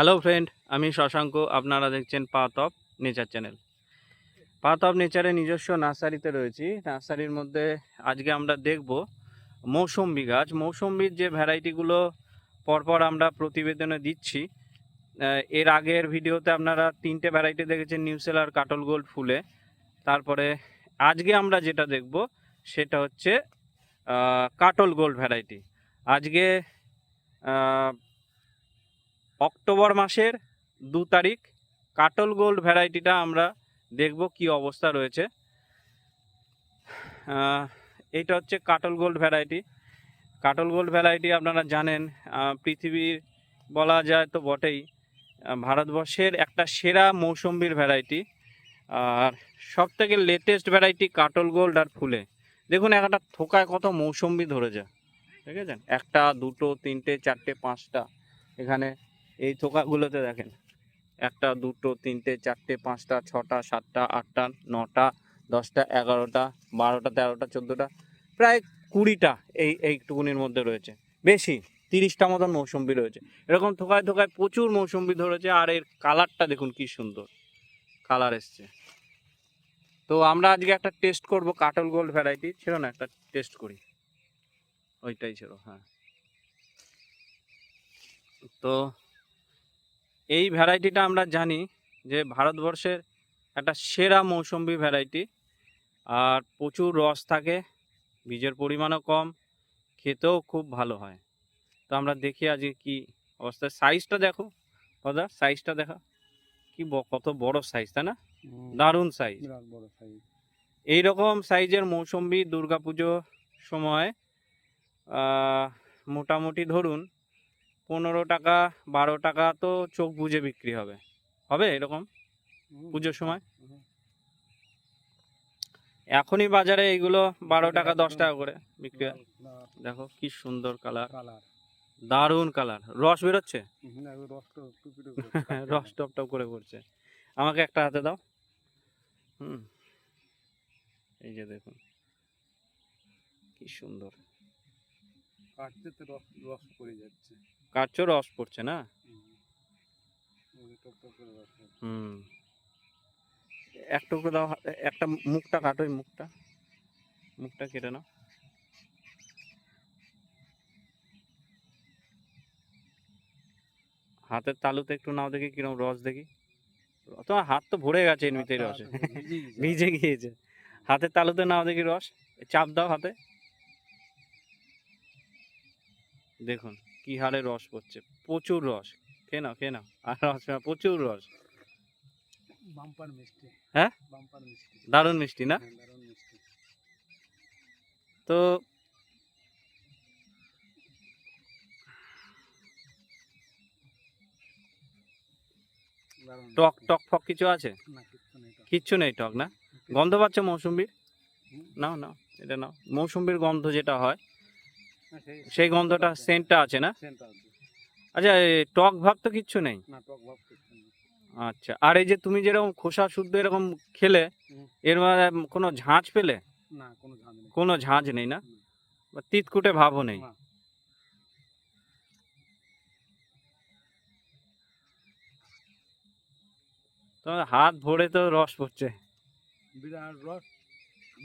Hello friend আমি শশাঙ্ক। আপনারা দেখছেন path of nature channel path of নেচারের নিজস্ব নার্সারিতে রয়েছি। নার্সারির মধ্যে আজকে আমরা দেখব মৌসম্বি গাছ। মৌসম্বির যে ভ্যারাইটিগুলো পরপর আমরা প্রতিবেদনে দিচ্ছি এর আগের ভিডিওতে আপনারা তিনটে ভ্যারাইটি দেখেছেন নিউসেল আর কাটল গোল্ড ফুলে তারপরে আজকে আমরা যেটা দেখব, সেটা হচ্ছে কাটল গোল্ড ভ্যারাইটি আজকে অক্টোবর মাসের দু তারিখ কাটল গোল্ড ভ্যারাইটিটা আমরা দেখব কি অবস্থা রয়েছে। এইটা হচ্ছে কাটল গোল্ড ভ্যারাইটি। কাটল গোল্ড ভ্যারাইটি আপনারা জানেন পৃথিবীর বলা যায় তো বটেই ভারতবর্ষের একটা সেরা মৌসম্বির ভ্যারাইটি। আর সব থেকে লেটেস্ট ভ্যারাইটি কাটল গোল্ড আর ফুলে। দেখুন একটা থোকায় কত মৌসম্বি ঠিক আছে? একটা, দুটো, তিনটে, চারটে, পাঁচটা। এখানে এই থোকাগুলোতে দেখেন, একটা, দুটো, তিনটে, চারটে, পাঁচটা, ছটা, সাতটা, আটটা, নটা, দশটা, এগারোটা, বারোটা, তেরোটা, চোদ্দোটা, প্রায় কুড়িটা এই এইটুকুনির মধ্যে রয়েছে। বেশি, তিরিশটা মতন মৌসুম্বি রয়েছে। এরকম থোকায় থোকায় প্রচুর মৌসুম্বি ধরেছে, আর এর কালারটা দেখুন কি সুন্দর। কালার এসছে। তো আমরা আজকে একটা টেস্ট করব কাটল গোল্ড ভ্যারাইটি, ছিল না, একটা টেস্ট করি। ওইটাই ছিল হ্যাঁ। তো এই ভ্যারাইটিটা আমরা জানি যে ভারতবর্ষের একটা সেরা মৌসুম্বি ভ্যারাইটি। আর প্রচুর রস থাকে বীজের পরিমাণও কম খেতেও খুব ভালো হয়। তো আমরা দেখি আজকে কি অবস্থা। সাইজটা দেখো দাদা সাইজটা দেখা। কি কত বড় সাইজ তাই না? দারুণ সাইজ। বড় সাইজ। এই রকম সাইজের মৌসুম্বি দুর্গাপুজো সময় মোটামুটি ধরুন পনেরো টাকা বারো টাকা তো চোখ বুঝে বিক্রি হবে। হবে এরকম পুজোর সময়? এখনই বাজারে এইগুলো বারো টাকা দশ টাকা করে বিক্রি হয়। দেখো কি সুন্দর কালার। দারুণ কালার। রস বেরোচ্ছে? রস তো টুপি টুপি রস টপ টপ করে পড়ছে। আমাকে একটা হাতে দাও। হুম। এই যে দেখুন। কি সুন্দর। কাটতে তো রস রস পড়ে যাচ্ছে। কাচও রস পড়ছে না? হুম। এক টুকরো দাও একটা মুখটা কাটো মুখটা। মুখটা কেটে নাও। হাতের তালুতে একটু নাও দেখি কিরম রস দেখি। তোমার হাত তো ভরে গেছে এমনিতেই রসে। ভিজে গিয়েছে। হাতের তালুতে নাও দেখি রস। চাপ দাও হাতে। দেখুন। কি হারে রস পড়ছে? প্রচুর রস। খেয়ে নাও খেয়ে নাও। আর রস প্রচুর রস। বাম্পার মিষ্টি। হ্যাঁ? বাম্পার মিষ্টি। দারুণ মিষ্টি না? হ্যাঁ, তো টক টক ফক কিছু আছে? কিচ্ছু নেই টক। না? গন্ধ পাচ্ছ মৌসুম্বির। নাও নাও এটা নাও। মৌসুম্বির গন্ধ যেটা হয় সেই- গন্ধটা সেন্টটা আছে না? আচ্ছা টক ভাব তো কিচ্ছু নেই। আচ্ছা আর এই যে তুমি যেরকম খোসা শুদ্ধ এরকম খেলে এর মধ্যে কোনো ঝাঁঝ পেলে? কোনো ঝাঁজ নেই। ঝাঁঝ নেই না? বা তিতকুটে ভাবও নেই? তোমার হাত ভরে তো রস পড়ছে। বিরাট রস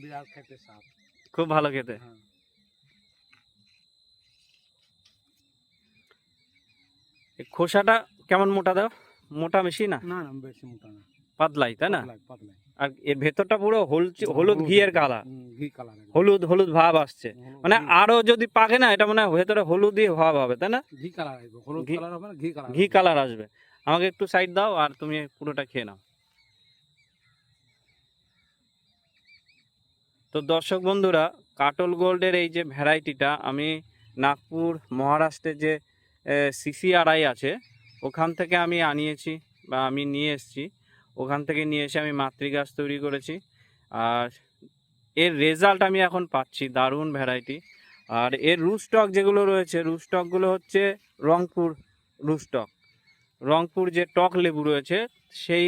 বিরাট খেতে খুব ভালো খেতে হ্যাঁ এই খোসাটা কেমন মোটা দাও? মোটা বেশি না? না না বেশি মোটা না। পাতলাই তাই না? পাতলাই। আর এর ভেতরটা পুরো হলুদ ঘিয়ের কালার। হলুদ হলুদ ভাব আসছে। মানে আরও যদি পাকে না এটা মানে ভেতরে হলুদই ভাব হবে তাই না? ঘি কালার আসবে হলুদ কালার হবে ঘি কালার ঘি কালার আসবে। আমাকে একটু সাইড দাও আর তুমি পুরোটা খেয়ে নাও। তো দর্শক বন্ধুরা কাটল গোল্ডের এই যে ভ্যারাইটিটা আমি নাগপুর মহারাষ্ট্রের যে সিসিআরআই আছে। ওখান থেকে আমি আনিয়েছি বা আমি নিয়ে এসেছি। ওখান থেকে নিয়ে এসে আমি মাতৃগাছ তৈরি করেছি। আর এর রেজাল্ট আমি এখন পাচ্ছি, দারুণ ভ্যারাইটি আর এর রুস্টক যেগুলো রয়েছে রুস্টকগুলো হচ্ছে রংপুর রুস্টক রংপুর যে টক লেবু রয়েছে, সেই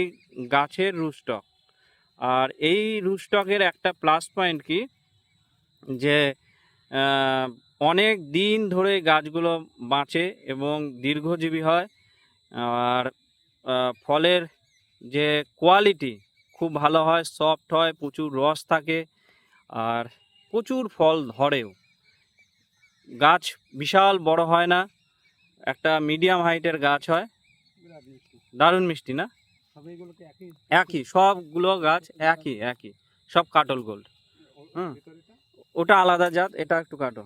গাছের রুস্টক আর এই রুস্টকের একটা প্লাস পয়েন্ট কি? যে অনেক দিন ধরে গাছগুলো বাঁচে এবং দীর্ঘজীবী হয়। আর ফলের যে কোয়ালিটি খুব ভালো হয় সফট হয়, প্রচুর রস থাকে আর প্রচুর ফল ধরেও। গাছ বিশাল বড় হয় না, একটা মিডিয়াম হাইটের গাছ হয়। দারুণ মিষ্টি না? একই, সবগুলো গাছ একই একই, সব কাটল গোল্ড হুম। ওটা আলাদা জাত, এটা একটু কাটো।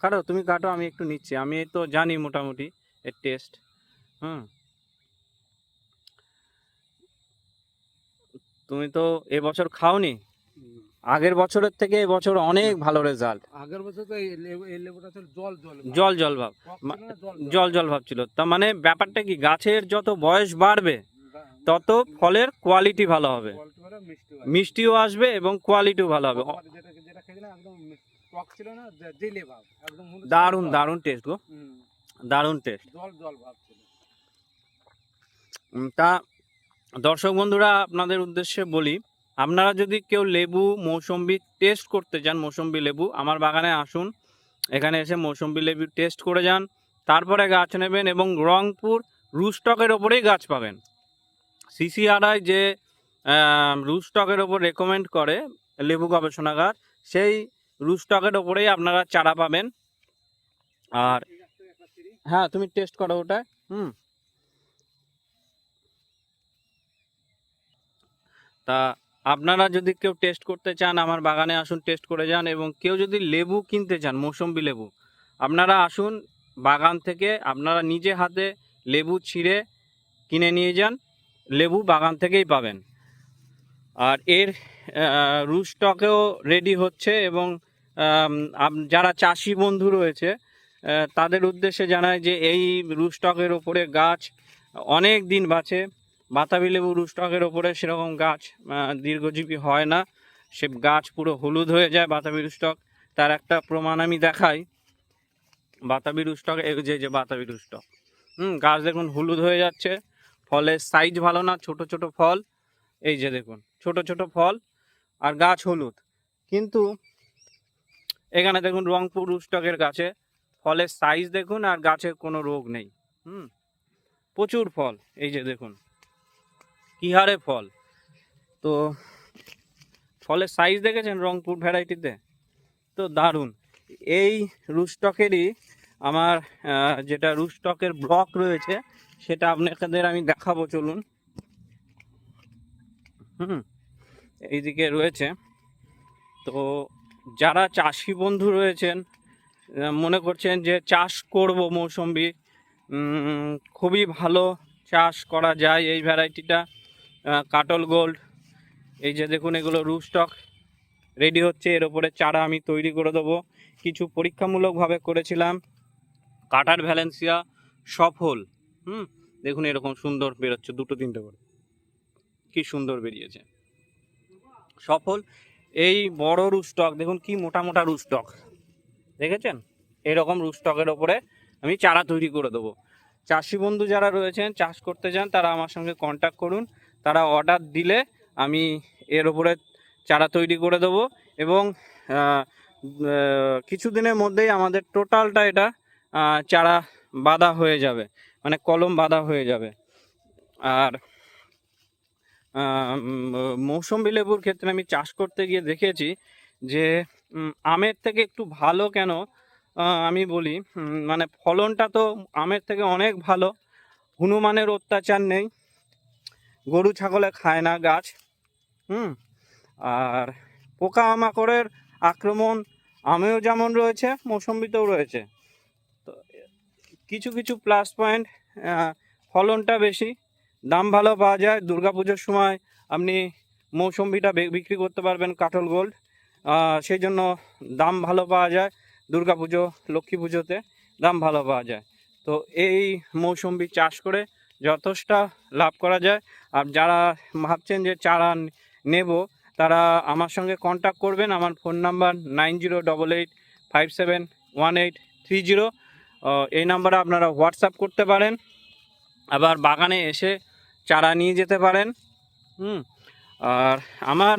কাটো তুমি কাটো আমি একটু নিচ্ছি। আমি তো জানি মোটামুটি এর টেস্ট। হুম। তুমি তো এবছর খাওনি। আগের বছরের থেকে এবছর অনেক ভালো রেজাল্ট আগের বছর তো এই লেবুটা ছিল জল জল ভাব। জল জল ভাব। জল জল। ভাব ছিল। তা মানে ব্যাপারটা কি গাছের যত বয়স বাড়বে তত ফলের কোয়ালিটি ভালো হবে। মিষ্টিও আসবে এবং কোয়ালিটিও ভালো হবে গতবার যেটা যেটা খেয়েছিলাম একদম মিষ্টি- টক ছিল না জেলে ভাব একদম দারুণ দারুণ টেস্ট গো। দারুণ টেস্ট জল জল ভাব ছিল। তা দর্শক বন্ধুরা আপনাদের উদ্দেশ্যে বলি আপনারা যদি কেউ লেবু মৌসম্বি টেস্ট করতে চান মৌসম্বি লেবু আমার বাগানে আসুন এখানে এসে মৌসম্বি লেবু টেস্ট করে যান তারপরে গাছ নেবেন এবং রংপুর রুস্টকের ওপরেই গাছ পাবেন। সিসিআরআই যে রুস্টকের ওপর রেকমেন্ড করে লেবু গবেষণা গাছ সেই রুস্টকের ওপরেই আপনারা চারা পাবেন। আর হ্যাঁ তুমি টেস্ট করো ওটা। হুম। তা আপনারা যদি কেউ টেস্ট করতে চান, আমার বাগানে আসুন, টেস্ট করে যান এবং কেউ যদি লেবু কিনতে চান, মৌসম্বি লেবু, আপনারা আসুন বাগান থেকে, আপনারা নিজে হাতে লেবু ছিঁড়ে কিনে নিয়ে যান, লেবু বাগান থেকেই পাবেন। আর এর রুস্টকেও রেডি হচ্ছে এবং যারা চাষি বন্ধু রয়েছে তাদের উদ্দেশ্যে জানায় যে এই রুস্টকের ওপরে গাছ অনেক দিন বাঁচে। বাতাবি লেবু রুস্টকের ওপরে সেরকম গাছ দীর্ঘজীবী হয় না। সে গাছ পুরো হলুদ হয়ে যায় বাতাবি রুস্টক। তার একটা প্রমাণ আমি দেখাই। বাতাবি রুস্টক, এই যে যে বাতাবি রুস্টক। হুম, গাছ দেখুন হলুদ হয়ে যাচ্ছে। ফলের সাইজ ভালো না, ছোট ছোট ফল। এই যে দেখুন, ছোট ছোট ফল আর গাছ হলুদ। কিন্তু এখানে দেখুন রংপুর রুস্টকের গাছে ফলের সাইজ দেখুন আর গাছে কোনো রোগ নেই। হুম? প্রচুর ফল, এই যে দেখুন। কি হারে ফল। তো ফলের সাইজ দেখেছেন রংপুর ভ্যারাইটিতে? তো দারুণ। এই রুস্টকেরই আমার যেটা রুস্টকের ব্লক রয়েছে, সেটা আপনাদের আমি দেখাবো, চলুন। হুম? এইদিকে রয়েছে। তো যারা চাষি বন্ধু রয়েছেন মনে করছেন যে চাষ করব মৌসম্বি খুবই ভালো চাষ করা যায় এই ভ্যারাইটিটা কাটল গোল্ড, এই যে দেখুন এগুলো রুস্টক রেডি হচ্ছে, এর ওপরে চারা আমি তৈরি করে দেবো। কিছু পরীক্ষামূলকভাবে করেছিলাম, কাটার ভ্যালেন্সিয়া সফল, হুম, দেখুন এরকম সুন্দর বেরোচ্ছে দুটো তিনটে করে, কি সুন্দর বেরিয়েছে। সফল এই বড় রুস্টক দেখুন কি মোটা মোটা রুস্টক দেখেছেন? এরকম রুস্টকের ওপরে আমি চারা তৈরি করে দেবো। চাষি বন্ধু যারা রয়েছেন চাষ করতে চান তারা আমার সঙ্গে কন্ট্যাক্ট করুন। তারা অর্ডার দিলে আমি এর ওপরে চারা তৈরি করে দেবো এবং আহ, কিছুদিনের মধ্যেই আমাদের টোটালটা এটা চারা বাঁধা হয়ে যাবে। মানে কলম বাঁধা হয়ে যাবে। আর মৌসম্বি লেবুর ক্ষেত্রে আমি চাষ করতে গিয়ে দেখেছি যে আমের থেকে একটু ভালো কেন? আমি বলি মানে ফলনটা তো আমের থেকে অনেক ভালো। হনুমানের অত্যাচার নেই। গরু ছাগলে খায় না গাছ। হুম? আর পোকা মাকড়ের আক্রমণ আমেও যেমন রয়েছে মৌসম্বিতেও রয়েছে। তো কিছু কিছু প্লাস পয়েন্ট ফলনটা বেশি। দাম ভালো পাওয়া যায়। দুর্গাপুজোর সময় আপনি মৌসম্বিটা বিক্রি করতে পারবেন কাঠল গোল্ড। সেই জন্য দাম ভালো পাওয়া যায় দুর্গাপুজো, লক্ষ্মী পুজোতে দাম ভালো পাওয়া যায়। তো এই মৌসম্বি চাষ করে যথেষ্ট লাভ করা যায়। আর যারা ভাবছেন যে চারা নেব, তারা আমার সঙ্গে কন্ট্যাক্ট করবেন। আমার phone number nine zero double eight five seven one eight three zero এই নাম্বারে আপনারা হোয়াটসঅ্যাপ করতে পারেন। আবার বাগানে এসে চারা নিয়ে যেতে পারেন। হুম। আর আমার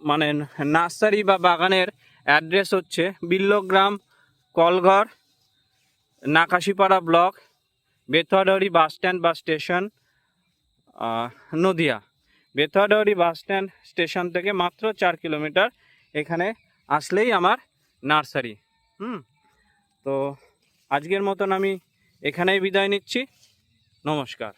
মানে নার্সারি বা বাগানের অ্যাড্রেস হচ্ছে Billagram Kalghar Nakashipara block Bethuadahari bus stand বা station Nadia. Bethuadahari bus stand station থেকে মাত্র চার কিলোমিটার এখানে আসলেই আমার নার্সারি। হুম। তো আজকের মতন আমি এখানেই বিদায় নিচ্ছি। নমস্কার।